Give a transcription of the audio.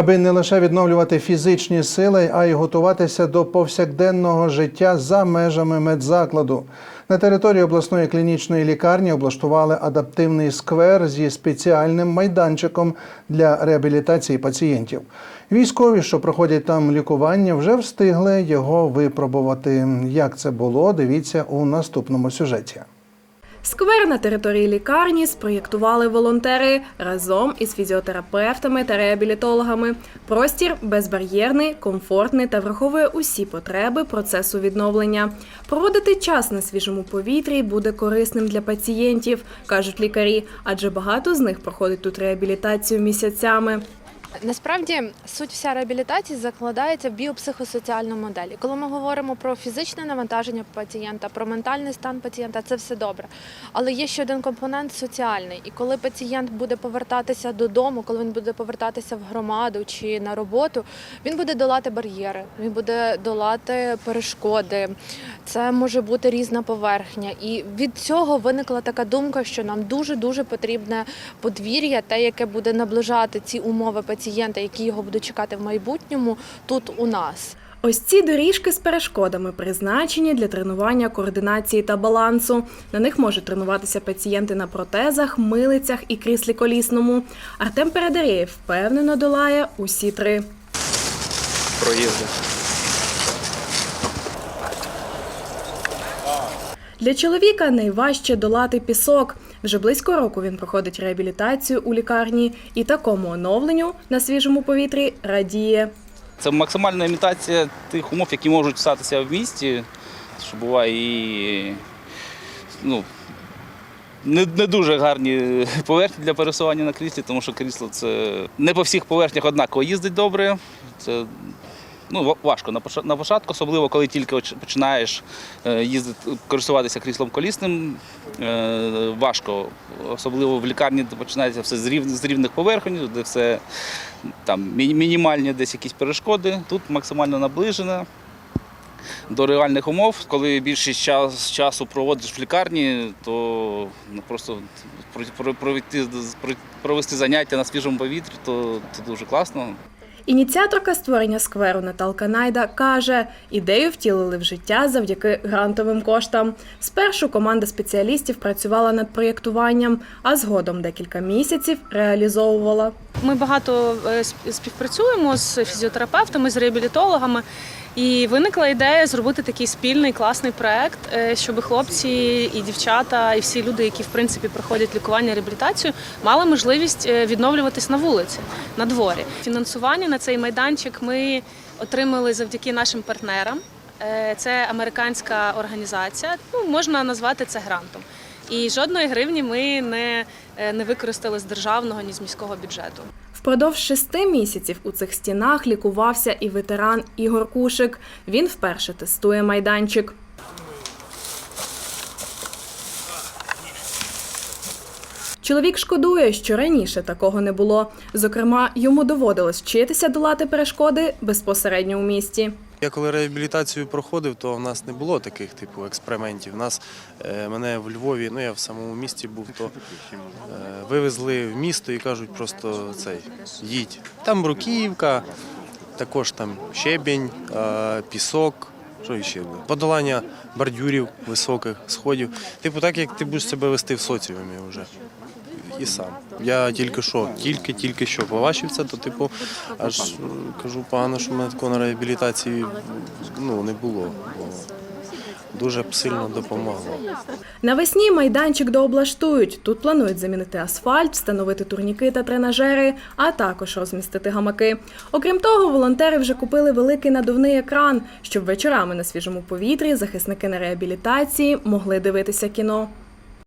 аби не лише відновлювати фізичні сили, а й готуватися до повсякденного життя за межами медзакладу. На території обласної клінічної лікарні облаштували адаптивний сквер зі спеціальним майданчиком для реабілітації пацієнтів. Військові, що проходять там лікування, вже встигли його випробувати. Як це було, дивіться у наступному сюжеті. Сквер на території лікарні спроєктували волонтери разом із фізіотерапевтами та реабілітологами. Простір безбар'єрний, комфортний та враховує усі потреби процесу відновлення. Проводити час на свіжому повітрі буде корисним для пацієнтів, кажуть лікарі, адже багато з них проходить тут реабілітацію місяцями. Насправді суть вся реабілітації закладається в біопсихосоціальну модель. Коли ми говоримо про фізичне навантаження пацієнта, про ментальний стан пацієнта, це все добре. Але є ще один компонент соціальний. І коли пацієнт буде повертатися додому, коли він буде повертатися в громаду чи на роботу, він буде долати бар'єри, він буде долати перешкоди. Це може бути різна поверхня. І від цього виникла така думка, що нам дуже дуже потрібне подвір'я, те, яке буде наближати ці умови пацієнта, які його будуть чекати в майбутньому тут у нас. Ось ці доріжки з перешкодами призначені для тренування координації та балансу. На них можуть тренуватися пацієнти на протезах, милицях і кріслі колісному. Артем Передарєєв впевнено долає усі три. проїзди. Для чоловіка найважче долати пісок. Вже близько року він проходить реабілітацію у лікарні і такому оновленню на свіжому повітрі радіє. Це максимальна імітація тих умов, які можуть статися в місті, що буває і ну, не, не дуже гарні поверхні для пересування на кріслі, тому що крісло це не по всіх поверхнях однаково їздить добре. Це ну, важко на початку, особливо коли тільки починаєш е, їздити, користуватися кріслом колісним. е, Важко, особливо в лікарні, де починається все з рівних, з рівних поверхонь, де все там мінімальні десь якісь перешкоди. Тут максимально наближено до реальних умов. Коли більшість час, часу проводиш в лікарні, то ну, просто про- про- провести, провести заняття на свіжому повітрі, то, то дуже класно. Ініціаторка створення скверу Наталка Найда каже, ідею втілили в життя завдяки грантовим коштам. Спершу команда спеціалістів працювала над проєктуванням, а згодом декілька місяців реалізовувала. Ми багато е, співпрацюємо з фізіотерапевтами, з реабілітологами. І виникла ідея зробити такий спільний класний проект, е, щоб хлопці і дівчата, і всі люди, які в принципі проходять лікування, реабілітацію, мали можливість е, відновлюватись на вулиці, на дворі. Фінансування на цей майданчик ми отримали завдяки нашим партнерам. Це американська організація. Ну можна назвати це грантом. І жодної гривні ми не, е, не використали з державного ні з міського бюджету. Впродовж шести місяців у цих стінах лікувався і ветеран Ігор Кушик. Він вперше тестує майданчик. Чоловік шкодує, що раніше такого не було. Зокрема, йому доводилось вчитися долати перешкоди безпосередньо у місті. Я коли реабілітацію проходив, то в нас не було таких типу експериментів. Нас е, мене в Львові, ну я в самому місті був, то е, вивезли в місто і кажуть, просто цей їдь. Там бруківка, також там щебінь, е, пісок. Що ще було? Подолання бордюрів високих, сходів. Типу, так як ти будеш себе вести в соціумі вже. І сам. Я тільки що, тільки-тільки що побачив це, то типу, аж е, кажу, погано, що в мене такого на реабілітації ну, не було. Дуже б сильно допомогло. Навесні майданчик дооблаштують. Тут планують замінити асфальт, встановити турніки та тренажери, а також розмістити гамаки. Окрім того, волонтери вже купили великий надувний екран, щоб вечорами на свіжому повітрі захисники на реабілітації могли дивитися кіно.